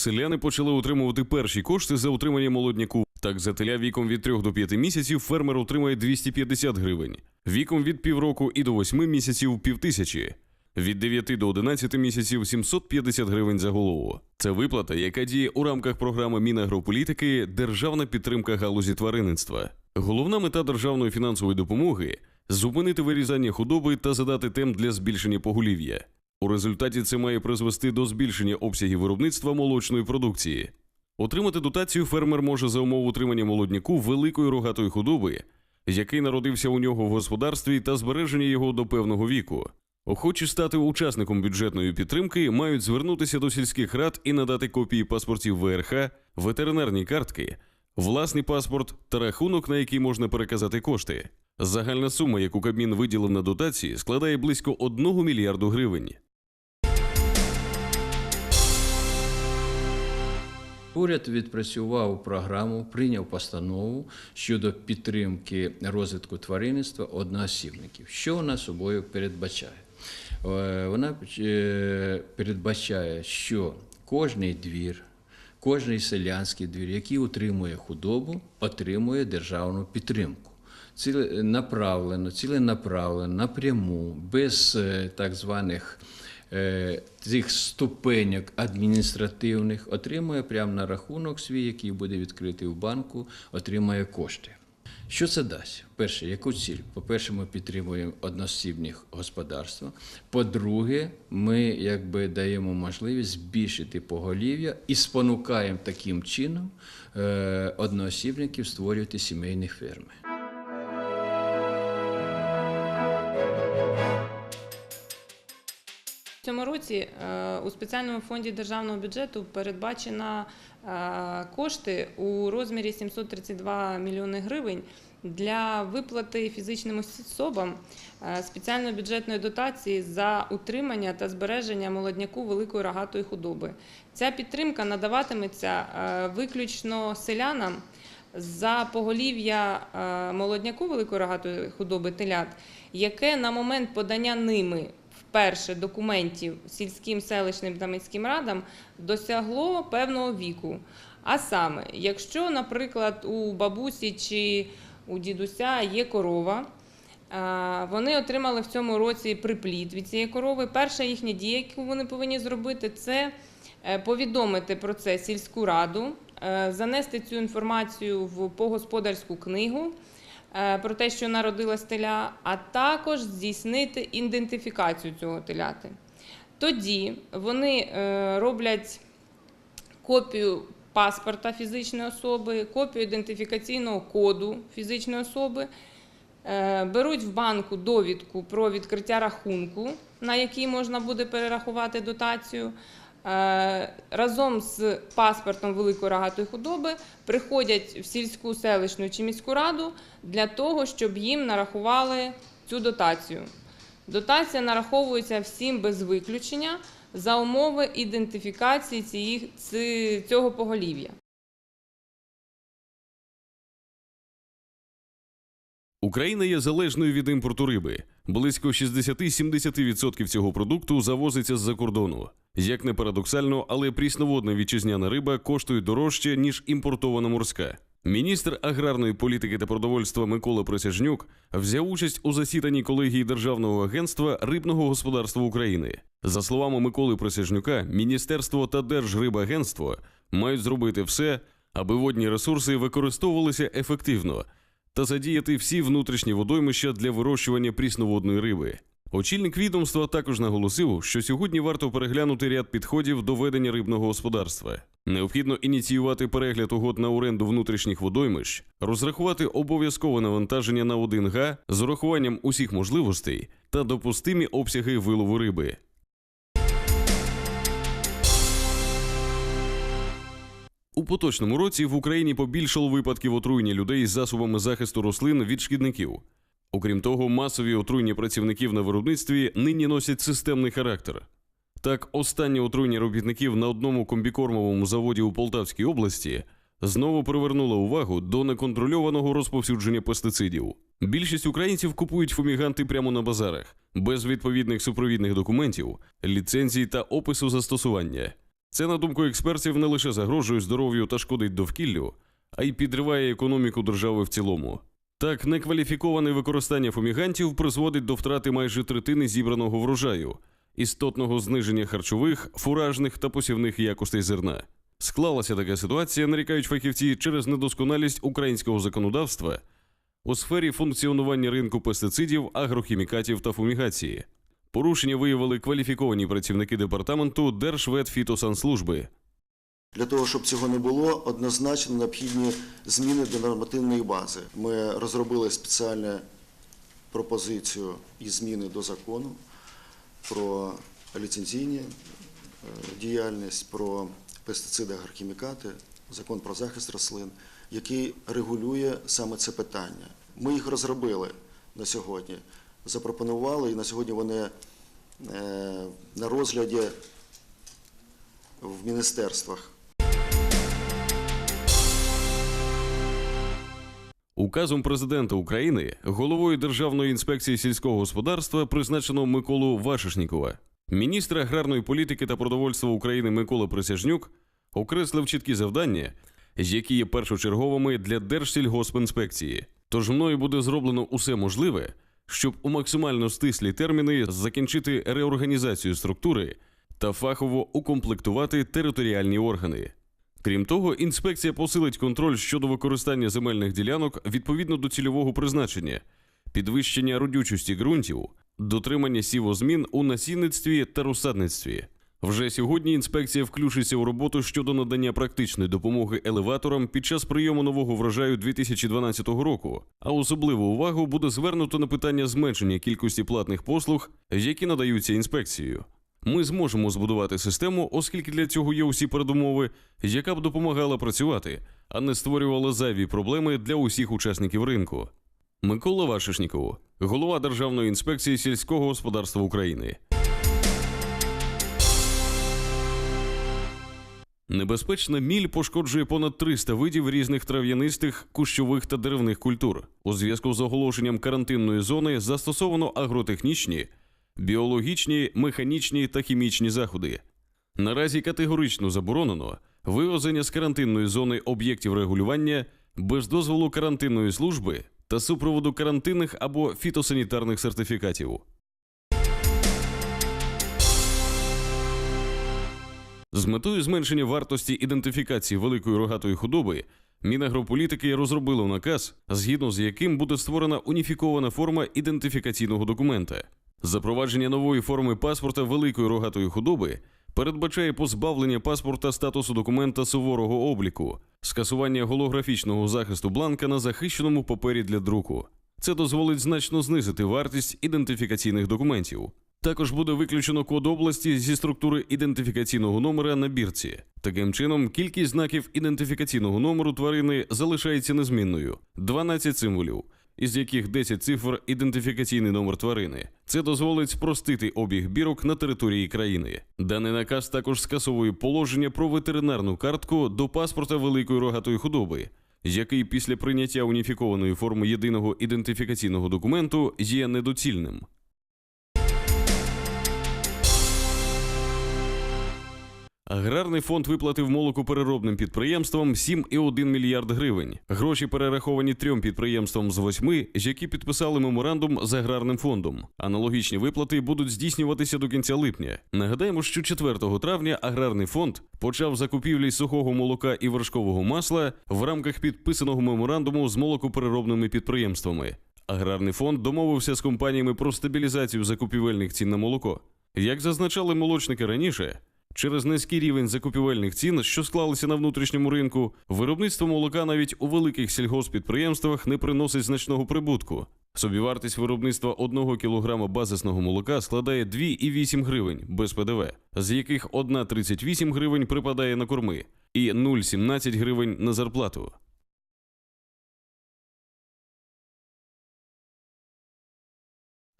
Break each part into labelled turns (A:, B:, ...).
A: Селяни почали отримувати перші кошти за утримання молодняку. Так, за теля віком від 3 до 5 місяців фермер отримає 250 гривень, віком від півроку і до 8 місяців півтисячі. Від 9 до 11 місяців 750 гривень за голову. Це виплата, яка діє у рамках програми Мінагрополітики Державна підтримка галузі тваринництва. Головна мета державної фінансової допомоги зупинити вирізання худоби та задати темп для збільшення поголів'я. У результаті це має призвести до збільшення обсягів виробництва молочної продукції. Отримати дотацію фермер може за умов утримання молодняку великої рогатої худоби, який народився у нього в господарстві та збереження його до певного віку. Охочі стати учасником бюджетної підтримки мають звернутися до сільських рад і надати копії паспортів ВРХ, ветеринарні картки, власний паспорт та рахунок, на який можна переказати кошти. Загальна сума, яку Кабмін виділив на дотації, складає близько 1 мільярду гривень.
B: Уряд відпрацював програму, прийняв постанову щодо підтримки розвитку тваринництва одноосібників. Що вона собою передбачає? Е, Вона е, передбачає, що кожний двір, кожний селянський двір, який утримує худобу, отримує державну підтримку. Ціленаправлено, ціленаправлено, напряму, без е, так званих цих ступеньок адміністративних, отримує прямо на рахунок свій, який буде відкритий в банку, отримує кошти. Що це дасть? Перше, яку ціль? По-перше, ми підтримуємо одноосібні господарства. По-друге, ми якби даємо можливість збільшити поголів'я і спонукаємо таким чином е, одноосібників створювати сімейні ферми.
C: Цьому році е, у спеціальному фонді державного бюджету передбачено е, кошти у розмірі 732 мільйони гривень для виплати фізичним особам е, спеціальної бюджетної дотації за утримання та збереження молодняку великої рогатої худоби. Ця підтримка надаватиметься виключно селянам за поголів'я молодняку великої рогатої худоби телят, яке на момент подання ними вперше документів сільським селищним та міським радам досягло певного віку. А саме, якщо, наприклад, у бабусі чи у дідуся є корова, вони отримали в цьому році приплід від цієї корови. Перша їхня дія, яку вони повинні зробити, це е, повідомити про це сільську раду, е, занести цю інформацію в погосподарську книгу про те, що народилась теля, а також здійснити ідентифікацію цього теляти. Тоді вони е, роблять копію паспорта фізичної особи, копію ідентифікаційного коду фізичної особи, е, беруть в банку довідку про відкриття рахунку, на який можна буде перерахувати дотацію. Е, Разом з паспортом великої рогатої худоби приходять в сільську селищну чи міську раду для того, щоб їм нарахували цю дотацію. Дотація нараховується всім без виключення за умови ідентифікації цього поголів'я.
A: Україна є залежною від імпорту риби. Близько 60-70% цього продукту завозиться з-за кордону. Як не парадоксально, але прісноводна вітчизняна риба коштує дорожче, ніж імпортована морська. Міністр аграрної політики та продовольства Микола Присяжнюк взяв участь у засіданні колегії Державного агентства рибного господарства України. За словами Миколи Присяжнюка, міністерство та Держрибагентство мають зробити все, аби водні ресурси використовувалися ефективно та задіяти всі внутрішні водоймища для вирощування прісноводної риби. Очільник відомства також наголосив, що сьогодні варто переглянути ряд підходів до ведення рибного господарства. Необхідно ініціювати перегляд угод на оренду внутрішніх водоймищ, розрахувати обов'язкове навантаження на 1Г з урахуванням усіх можливостей та допустимі обсяги вилову риби. У поточному році в Україні побільшало випадків отруєння людей з засобами захисту рослин від шкідників. Окрім того, масові отруєння працівників на виробництві нині носять системний характер. Так, останнє отруєння робітників на одному комбікормовому заводі у Полтавській області знову привернуло увагу до неконтрольованого розповсюдження пестицидів. Більшість українців купують фуміганти прямо на базарах, без відповідних супровідних документів, ліцензій та опису застосування. Це, на думку експертів, не лише загрожує здоров'ю та шкодить довкіллю, а й підриває економіку держави в цілому. Так, некваліфіковане використання фумігантів призводить до втрати майже третини зібраного врожаю, істотного зниження харчових, фуражних та посівних якостей зерна. Склалася така ситуація, нарікають фахівці через недосконалість українського законодавства у сфері функціонування ринку пестицидів, агрохімікатів та фумігації. Порушення виявили кваліфіковані працівники департаменту Держветфітосанслужби.
D: Для того, щоб цього не було, однозначно необхідні зміни до нормативної бази. Ми розробили спеціальну пропозицію і зміни до закону про ліцензійні е, діяльність, про пестициди, агрохімікати, закон про захист рослин, який регулює саме це питання. Ми їх розробили на сьогодні, запропонували, і на сьогодні вони е, на розгляді в міністерствах.
A: Указом президента України головою Державної інспекції сільського господарства призначено Миколу Вашишнікова. Міністр аграрної політики та продовольства України Микола Присяжнюк окреслив чіткі завдання, які є першочерговими для Держсільгоспінспекції. Тож мною буде зроблено усе можливе, щоб у максимально стислі терміни закінчити реорганізацію структури та фахово укомплектувати територіальні органи. Крім того, інспекція посилить контроль щодо використання земельних ділянок відповідно до цільового призначення, підвищення родючості ґрунтів, дотримання сівозмін у насінництві та розсадництві. Вже сьогодні інспекція включиться у роботу щодо надання практичної допомоги елеваторам під час прийому нового врожаю 2012 року, а особливу увагу буде звернуто на питання зменшення кількості платних послуг, які надаються інспекцією. Ми зможемо збудувати систему, оскільки для цього є усі передумови, яка б допомагала працювати, а не створювала зайві проблеми для усіх учасників ринку. Микола Вашишніков, голова Державної інспекції сільського господарства України. Небезпечна міль пошкоджує понад 300 видів різних трав'янистих, кущових та деревних культур. У зв'язку з оголошенням карантинної зони застосовано агротехнічні, біологічні, механічні та хімічні заходи. Наразі категорично заборонено вивозення з карантинної зони об'єктів регулювання без дозволу карантинної служби та супроводу карантинних або фітосанітарних сертифікатів. З метою зменшення вартості ідентифікації великої рогатої худоби Мінагрополітики розробило наказ, згідно з яким буде створена уніфікована форма ідентифікаційного документа. Запровадження нової форми паспорта великої рогатої худоби передбачає позбавлення паспорта статусу документа суворого обліку, скасування голографічного захисту бланка на захищеному папері для друку. Це дозволить значно знизити вартість ідентифікаційних документів. Також буде виключено код області зі структури ідентифікаційного номера на бірці. Таким чином, кількість знаків ідентифікаційного номеру тварини залишається незмінною 12 символів, із яких 10 цифр ідентифікаційний номер тварини. Це дозволить спростити обіг бірок на території країни. Даний наказ також скасовує положення про ветеринарну картку до паспорта великої рогатої худоби, який після прийняття уніфікованої форми єдиного ідентифікаційного документу є недоцільним. Аграрний фонд виплатив молокопереробним підприємствам 7,1 мільярд гривень. Гроші перераховані трьом підприємствам з восьми, які підписали меморандум з аграрним фондом. Аналогічні виплати будуть здійснюватися до кінця липня. Нагадаємо, що 4 травня аграрний фонд почав закупівлі сухого молока і вершкового масла в рамках підписаного меморандуму з молокопереробними підприємствами. Аграрний фонд домовився з компаніями про стабілізацію закупівельних цін на молоко. Як зазначали молочники раніше, Через низький рівень закупівельних цін, що склалися на внутрішньому ринку, виробництво молока навіть у великих сільгоспідприємствах не приносить значного прибутку. Собівартість виробництва 1 кг базисного молока складає 2,8 гривень без ПДВ, з яких 1,38 гривень припадає на корми і 0,17 гривень на зарплату.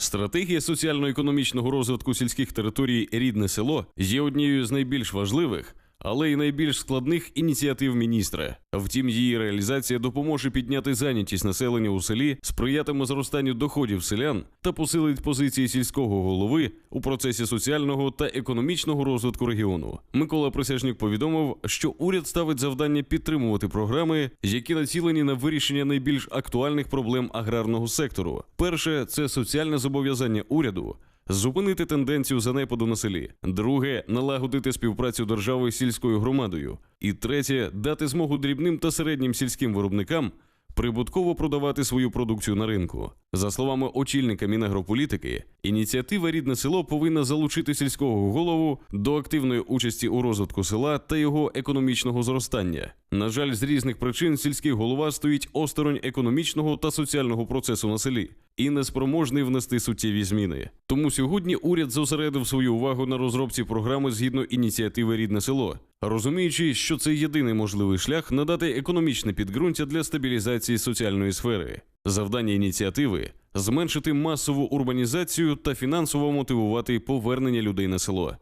A: Стратегія соціально-економічного розвитку сільських територій рідне село є однією з найбільш важливих, але й найбільш складних ініціатив міністра. Втім, її реалізація допоможе підняти зайнятість населення у селі, сприятиме зростанню доходів селян та посилить позиції сільського голови у процесі соціального та економічного розвитку регіону. Микола Присяжнюк повідомив, що уряд ставить завдання підтримувати програми, які націлені на вирішення найбільш актуальних проблем аграрного сектору. Перше це соціальне зобов'язання уряду. Зупинити тенденцію занепаду на селі. Друге налагодити співпрацю держави з сільською громадою. І третє дати змогу дрібним та середнім сільським виробникам прибутково продавати свою продукцію на ринку. За словами очільника Мінагрополітики, ініціатива Рідне село повинна залучити сільського голову до активної участі у розвитку села та його економічного зростання. На жаль, з різних причин сільський голова стоїть осторонь економічного та соціального процесу на селі і неспроможний внести суттєві зміни. Тому сьогодні уряд зосередив свою увагу на розробці програми згідно ініціативи Рідне село, розуміючи, що це єдиний можливий шлях надати економічне підґрунтя для стабілізації соціальної сфери. Завдання ініціативи зменшити масову урбанізацію та фінансово мотивувати повернення людей на село.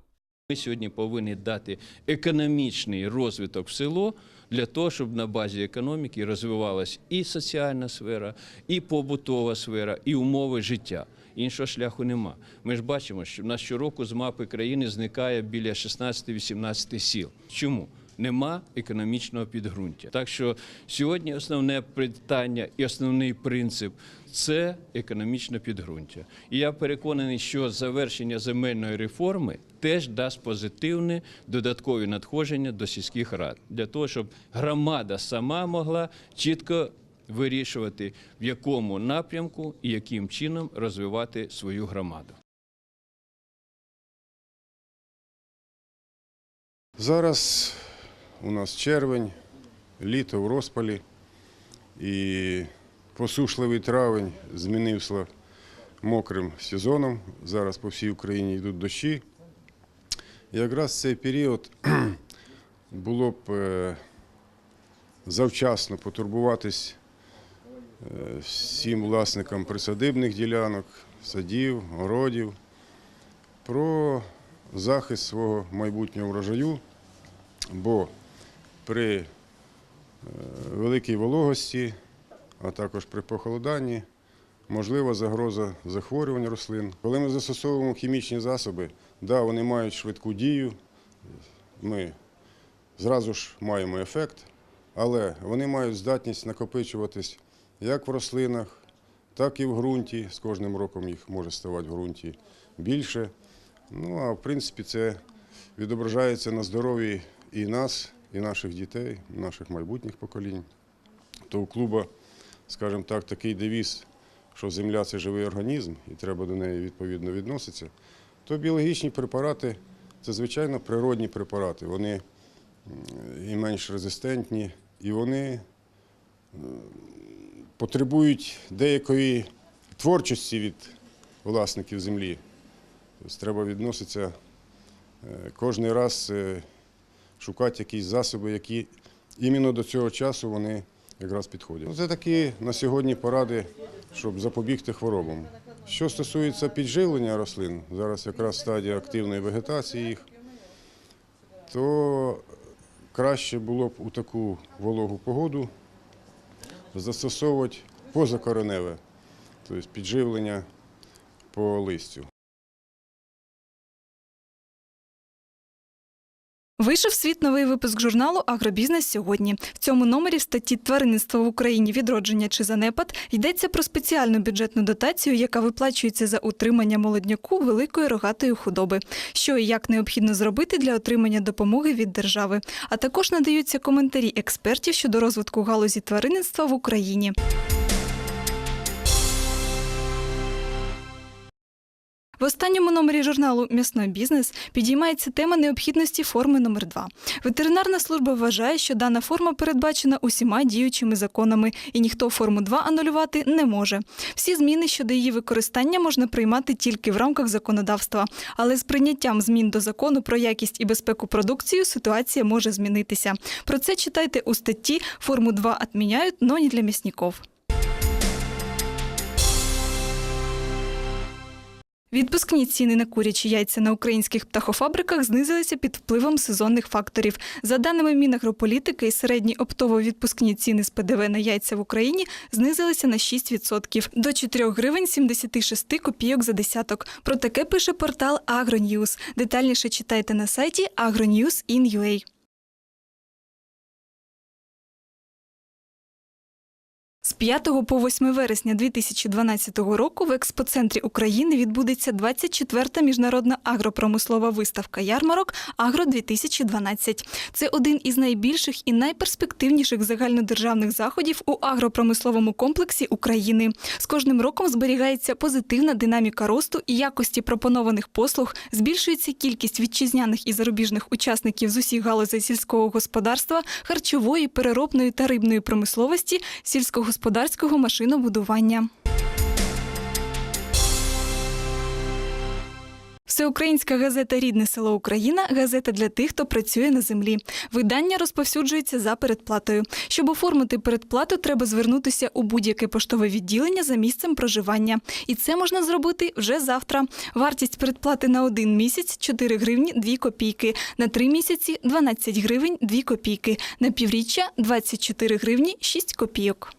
B: Ми сьогодні повинні дати економічний розвиток в село для того, щоб на базі економіки розвивалась і соціальна сфера, і побутова сфера, і умови життя. Іншого шляху нема. Ми ж бачимо, що в нас щороку з мапи країни зникає біля 16-18 сіл. Чому? Нема економічного підґрунтя. Так що сьогодні основне питання і основний принцип це економічне підґрунтя. І я переконаний, що завершення земельної реформи теж дасть позитивне додаткові надходження до сільських рад для того, щоб громада сама могла чітко вирішувати, в якому напрямку і яким чином розвивати свою громаду.
E: Зараз у нас червень, літо в розпалі, і посушливий травень змінився мокрим сезоном. Зараз по всій Україні йдуть дощі. Якраз цей період було б е, завчасно потурбуватись всім власникам присадибних ділянок, садів, городів про захист свого майбутнього врожаю, бо при е, великій вологості, а також при похолоданні, можлива загроза захворювань рослин. Коли ми застосовуємо хімічні засоби, да, вони мають швидку дію, ми зразу ж маємо ефект, але вони мають здатність накопичуватись як в рослинах, так і в ґрунті. З кожним роком їх може ставати в ґрунті більше. Ну, а в принципі, це відображається на здоров'ї і нас, і наших дітей, наших майбутніх поколінь. То у клуба, скажімо так, такий девіз, що земля це живий організм, і треба до неї відповідно відноситися. То біологічні препарати це, звичайно, природні препарати. Вони і менш резистентні, і вони потребують деякої творчості від власників землі. Тобто треба відноситися е, кожен раз е, шукати якісь засоби, які іменно до цього часу вони якраз підходять. Це такі на сьогодні поради, щоб запобігти хворобам. Що стосується підживлення рослин, зараз якраз стадія активної вегетації їх, то краще було б у таку вологу погоду застосовувати позакореневе, тобто підживлення по листю.
F: Вийшов світ новий випуск журналу Агробізнес сьогодні. В цьому номері в статті Тваринництво в Україні відродження чи занепад йдеться про спеціальну бюджетну дотацію, яка виплачується за утримання молодняку великої рогатої худоби. Що і як необхідно зробити для отримання допомоги від держави. А також надаються коментарі експертів щодо розвитку галузі тваринництва в Україні. В останньому номері журналу М'ясний бізнес підіймається тема необхідності форми номер 2 Ветеринарна служба вважає, що дана форма передбачена усіма діючими законами, і ніхто форму 2 анулювати не може. Всі зміни щодо її використання можна приймати тільки в рамках законодавства. Але з прийняттям змін до закону про якість і безпеку продукції ситуація може змінитися. Про це читайте у статті Форму 2 відміняють, но не для м'ясників. Відпускні ціни на курячі яйця на українських птахофабриках знизилися під впливом сезонних факторів. За даними Мінагрополітики, середні оптово-відпускні ціни з ПДВ на яйця в Україні знизилися на 6% до 4 гривень 76 копійок за десяток. Про таке пише портал Агроньюз. Детальніше читайте на сайті agronews.in.ua. З 5 по 8 вересня 2012 року в експоцентрі України відбудеться 24-та міжнародна агропромислова виставка ярмарок Агро 2012 Це один із найбільших і найперспективніших загальнодержавних заходів у агропромисловому комплексі України. З кожним роком зберігається позитивна динаміка росту і якості пропонованих послуг, збільшується кількість вітчизняних і зарубіжних учасників з усіх галузей сільського господарства, харчової, переробної та рибної промисловості, сільськогосподарського машинобудування. Всеукраїнська газета Рідне село Україна газета для тих, хто працює на землі. Видання розповсюджується за передплатою. Щоб оформити передплату, треба звернутися у будь-яке поштове відділення за місцем проживання. І це можна зробити вже завтра. Вартість передплати на один місяць 4 гривні 2 копійки, на три місяці 12 гривень 2 копійки, на півріччя 24 гривні 6 копійок.